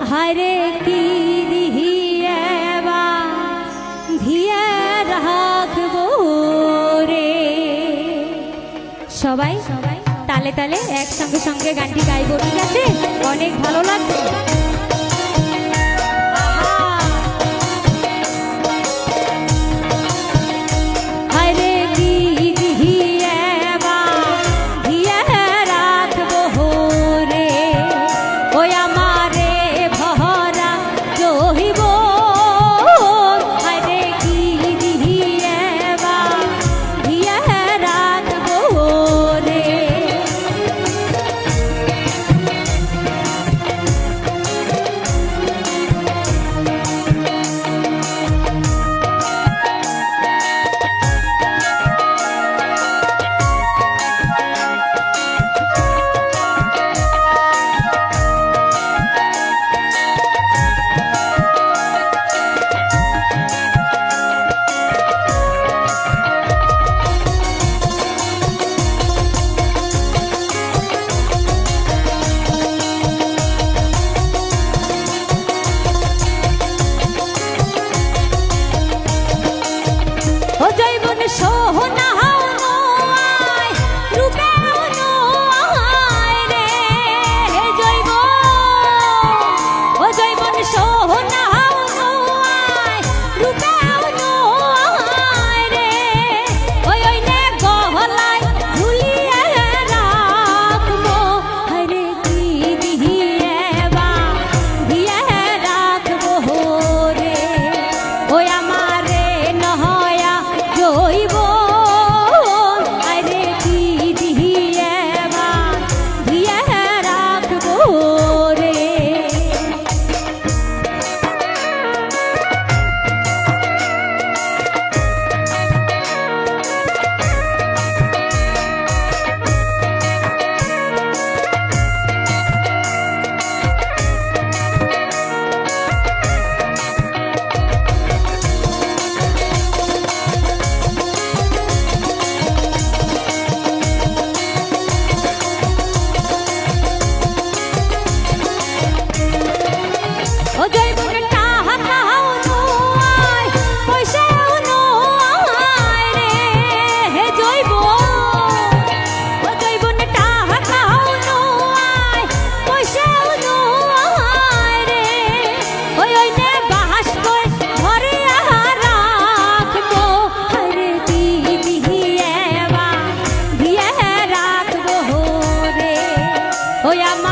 কি দিহিয়ে বা ধিয়ে রাখব রে সবাই তালে তালে একসঙ্গে সঙ্গে গানটি গাইব, ঠিক আছে? অনেক ভালো লাগবে। Oh. ওই আমার